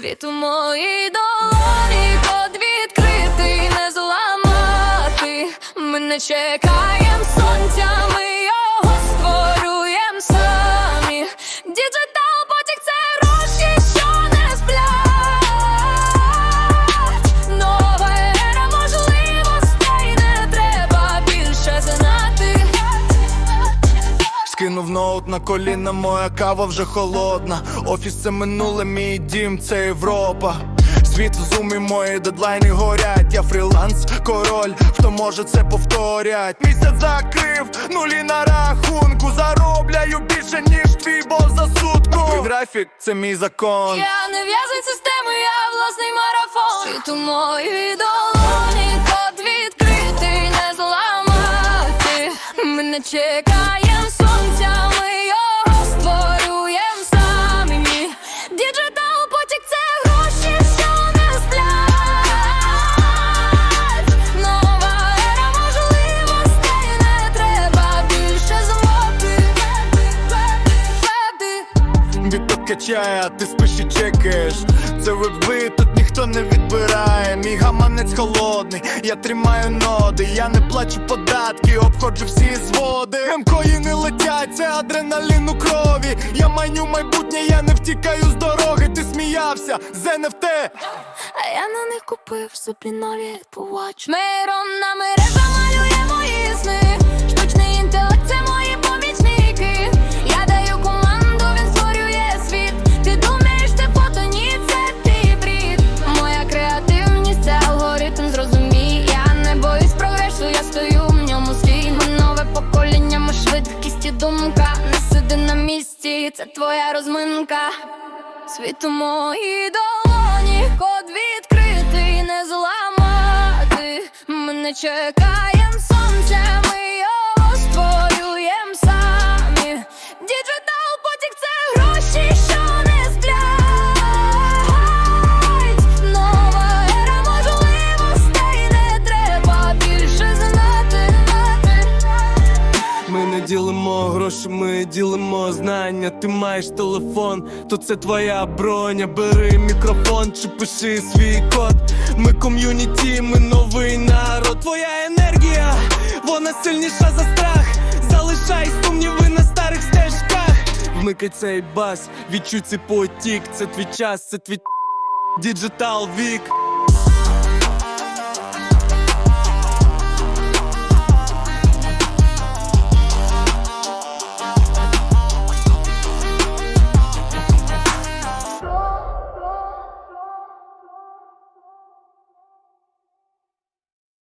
Світ у моїй долоні, код відкритий, не зламати. Ми не чекаєм сонця, ми його створюєм самі. Скинув ноут на коліна, моя кава вже холодна. Офіс це минуле, мій дім, це Європа. Світ в зумі, мої дедлайни горять. Я фріланс, король, хто може це повторять. Місяць закрив, нулі на рахунку. Заробляю більше, ніж твій бос за сутку. Мій графік, це мій закон. Я не в'язень системи, я власний марафон. Світ у моїй долоні, код відкритий, не зламати. Ми не Біток качає, а ти спиш і чекаєш. Це вебли, тут ніхто не відбирає. Мій гаманець холодний, я тримаю ноди. Я не плачу податки, обходжу всі зводи. Емкої не летять, це адреналін у крові. Я майню майбутнє, я не втікаю з дороги. Ти сміявся з НФТ А я на них купив собі нові Apple Watch Миром на місці, це твоя розминка Світ у моїй долоні, код відкритий, не зламати. Ми не чекаєм сонця, ми його створюєм Ми не ділимо гроші, ми ділимо знання. Ти маєш телефон, то це твоя броня. Бери мікрофон чи пиши свій код. Ми ком'юніті, ми новий народ. Твоя енергія, вона сильніша за страх. Залишай сумніви на старих стежках. Вмикай цей бас, відчуй цей потік. Це твій час, це твій діджитал вік.